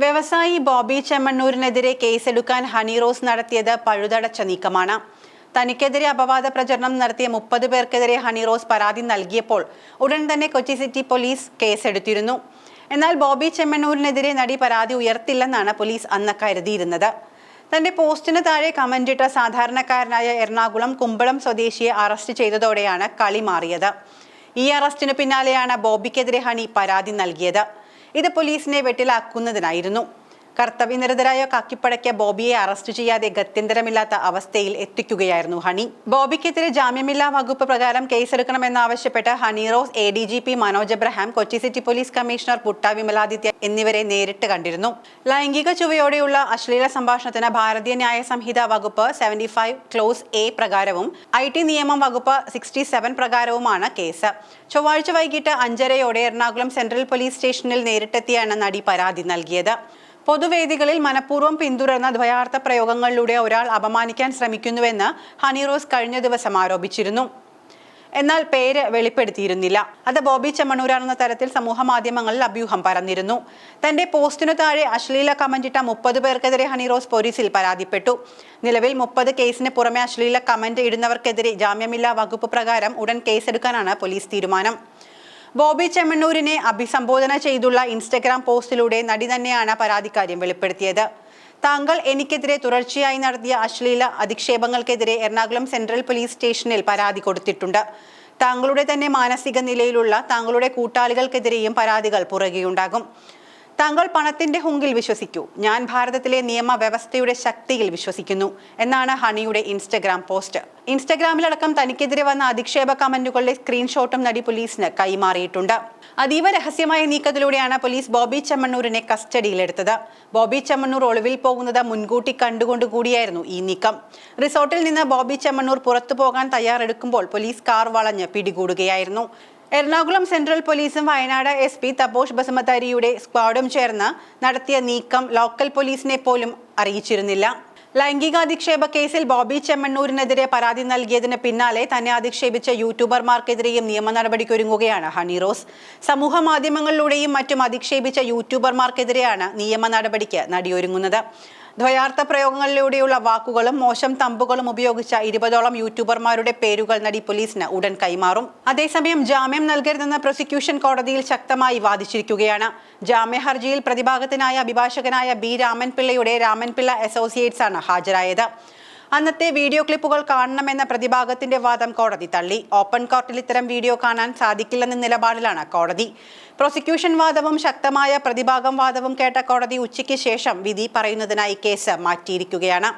വ്യവസായി ബോബി ചെമ്മണ്ണൂരിനെതിരെ കേസെടുക്കാൻ ഹണി റോസ് നടത്തിയത് പഴുതടച്ച നീക്കമാണ്. തനിക്കെതിരെ അപവാദ പ്രചരണം നടത്തിയ മുപ്പത് പേർക്കെതിരെ ഹണി റോസ് പരാതി നൽകിയപ്പോൾ ഉടൻ തന്നെ കൊച്ചി സിറ്റി പോലീസ് കേസെടുത്തിരുന്നു. എന്നാൽ ബോബി ചെമ്മണ്ണൂരിനെതിരെ നടി പരാതി ഉയർത്തില്ലെന്നാണ് പോലീസ് അന്ന് കരുതിയിരുന്നത്. തന്റെ പോസ്റ്റിന് താഴെ കമന്റിട്ട സാധാരണക്കാരനായ എറണാകുളം കുമ്പളം സ്വദേശിയെ അറസ്റ്റ് ചെയ്തതോടെയാണ് കളി മാറിയത്. ഈ അറസ്റ്റിന് പിന്നാലെയാണ് ബോബിക്കെതിരെ ഹണി പരാതി നൽകിയത്. ഇത് പോലീസിനെ വെട്ടിലാക്കുന്നതിനായിരുന്നു കർത്തവ്യനിരതരായ കാക്കിപ്പടയ്ക്ക് ബോബിയെ അറസ്റ്റ് ചെയ്യാതെ ഗത്യന്തരമില്ലാത്ത അവസ്ഥയിൽ എത്തിക്കുകയായിരുന്നു ഹണി. ബോബിക്കെതിരെ ജാമ്യമില്ലാ വകുപ്പ് പ്രകാരം കേസെടുക്കണമെന്നാവശ്യപ്പെട്ട് Honey Rose A D G P Manoj Abraham Kochi city police commissioner Putta Vimaladitya എന്നിവരെ നേരിട്ട് കണ്ടിരുന്നു. ലൈംഗിക ചുവയോടെയുള്ള അശ്ലീല സംഭാഷണത്തിന് ഭാരതീയ ന്യായ സംഹിത വകുപ്പ് സെവന്റി ഫൈവ് ക്ലോസ് എ പ്രകാരവും ഐ ടി നിയമം വകുപ്പ് സിക്സ്റ്റി സെവൻ പ്രകാരവുമാണ് കേസ്. ചൊവ്വാഴ്ച വൈകിട്ട് അഞ്ചരയോടെ എറണാകുളം സെൻട്രൽ പോലീസ് സ്റ്റേഷനിൽ നേരിട്ടെത്തിയാണ് നടി പരാതി നൽകിയത്. പൊതുവേദികളിൽ മനഃപൂർവം പിന്തുടർന്ന ദ്വയാർത്ഥ പ്രയോഗങ്ങളിലൂടെ ഒരാൾ അപമാനിക്കാൻ ശ്രമിക്കുന്നുവെന്ന് ഹണി റോസ് കഴിഞ്ഞ ദിവസം ആരോപിച്ചിരുന്നു. എന്നാൽ പേര് വെളിപ്പെടുത്തിയിരുന്നില്ല. അത് ബോബി ചെമ്മണൂരാണെന്ന തരത്തിൽ സമൂഹ മാധ്യമങ്ങളിൽ അഭ്യൂഹം പരന്നിരുന്നു. തന്റെ പോസ്റ്റിനു താഴെ അശ്ലീല കമന്റിട്ട മുപ്പത് പേർക്കെതിരെ ഹണിറോസ് പോലീസിൽ പരാതിപ്പെട്ടു. നിലവിൽ മുപ്പത് കേസിന് പുറമെ അശ്ലീല കമന്റ് ഇടുന്നവർക്കെതിരെ ജാമ്യമില്ലാ വകുപ്പ് പ്രകാരം ഉടൻ കേസെടുക്കാനാണ് പോലീസ് തീരുമാനം. ബോബി ചെമ്മണ്ണൂരിനെ അഭിസംബോധന ചെയ്തുള്ള ഇൻസ്റ്റഗ്രാം പോസ്റ്റിലൂടെ നടി തന്നെയാണ് പരാതിക്കാര്യം വെളിപ്പെടുത്തിയത്. താങ്കൾ എനിക്കെതിരെ തുടർച്ചയായി നടത്തിയ അശ്ലീല അധിക്ഷേപങ്ങൾക്കെതിരെ എറണാകുളം സെൻട്രൽ പോലീസ് സ്റ്റേഷനിൽ പരാതി കൊടുത്തിട്ടുണ്ട്. താങ്കളുടെ തന്നെ മാനസിക നിലയിലുള്ള താങ്കളുടെ കൂട്ടാളികൾക്കെതിരെയും പരാതികൾ പുറകെയുണ്ടാകും. താങ്കൾ പണത്തിന്റെ ഹുങ്കിൽ വിശ്വസിക്കൂ. ഞാൻ ഭാരതത്തിലെ നിയമവ്യവസ്ഥയുടെ ശക്തിയിൽ വിശ്വസിക്കുന്നു എന്നാണ് ഹണിയുടെ ഇൻസ്റ്റഗ്രാം പോസ്റ്റ്. ഇൻസ്റ്റഗ്രാമിലടക്കം തനിക്കെതിരെ വന്ന അധിക്ഷേപ കമന്റുകളുടെ സ്ക്രീൻഷോട്ടും നടി പോലീസിന് കൈമാറിയിട്ടുണ്ട്. അതീവ രഹസ്യമായ നീക്കത്തിലൂടെയാണ് പോലീസ് ബോബി ചെമ്മണ്ണൂരിനെ കസ്റ്റഡിയിലെടുത്തത്. ബോബി ചെമ്മണ്ണൂർ ഒളിവിൽ പോകുന്നത് മുൻകൂട്ടി കണ്ടുകൊണ്ടുകൂടിയായിരുന്നു ഈ നീക്കം. റിസോർട്ടിൽ നിന്ന് ബോബി ചെമ്മണ്ണൂർ പുറത്തു പോകാൻ തയ്യാറെടുക്കുമ്പോൾ പോലീസ് കാർ വളഞ്ഞ് പിടികൂടുകയായിരുന്നു. എറണാകുളം സെൻട്രൽ പോലീസും വയനാട് എസ് പി തപോഷ് ബസുമതാരിയുടെ സ്ക്വാഡും ചേർന്ന് നടത്തിയ നീക്കം ലോക്കൽ പോലീസിനെ പോലും അറിയിച്ചിരുന്നില്ല. ലൈംഗികാധിക്ഷേപ കേസിൽ ബോബി ചെമ്മണ്ണൂരിനെതിരെ പരാതി നൽകിയതിന് പിന്നാലെ തന്നെ അധിക്ഷേപിച്ച യൂട്യൂബർമാർക്കെതിരെയും നിയമ നടപടിക്കൊരുങ്ങുകയാണ് ഹണി റോസ്. സമൂഹ മാധ്യമങ്ങളിലൂടെയും മറ്റും അധിക്ഷേപിച്ച യൂട്യൂബർമാർക്കെതിരെയാണ് നിയമ നടപടിക്ക് നടിയൊരുങ്ങുന്നത്. ദ്വയാർത്ഥ പ്രയോഗങ്ങളിലൂടെയുള്ള വാക്കുകളും മോശം തമ്പുകളും ഉപയോഗിച്ച ഇരുപതോളം യൂട്യൂബർമാരുടെ പേരുകൾ നടി പോലീസിന് ഉടൻ കൈമാറും. അതേസമയം ജാമ്യം നൽകരുതെന്ന് പ്രോസിക്യൂഷൻ കോടതിയിൽ ശക്തമായി വാദിച്ചിരിക്കുകയാണ്. ജാമ്യ ഹർജിയിൽ പ്രതിഭാഗത്തിനായ അഭിഭാഷകനായ ബി രാമൻപിള്ളയുടെ രാമൻപിള്ള അസോസിയേറ്റ്സ് ആണ് ഹാജരായത്. അന്നത്തെ വീഡിയോ ക്ലിപ്പുകൾ കാണണമെന്ന പ്രതിഭാഗത്തിന്റെ വാദം കോടതി തള്ളി. ഓപ്പൺ കോർട്ടിൽ ഇത്തരം വീഡിയോ കാണാൻ സാധിക്കില്ലെന്ന നിലപാടിലാണ് കോടതി. പ്രോസിക്യൂഷൻ വാദവും ശക്തമായ പ്രതിഭാഗം വാദവും കേട്ട കോടതി ഉച്ചയ്ക്ക് ശേഷം വിധി പറയുന്നതിനായി കേസ് മാറ്റിയിരിക്കുകയാണ്.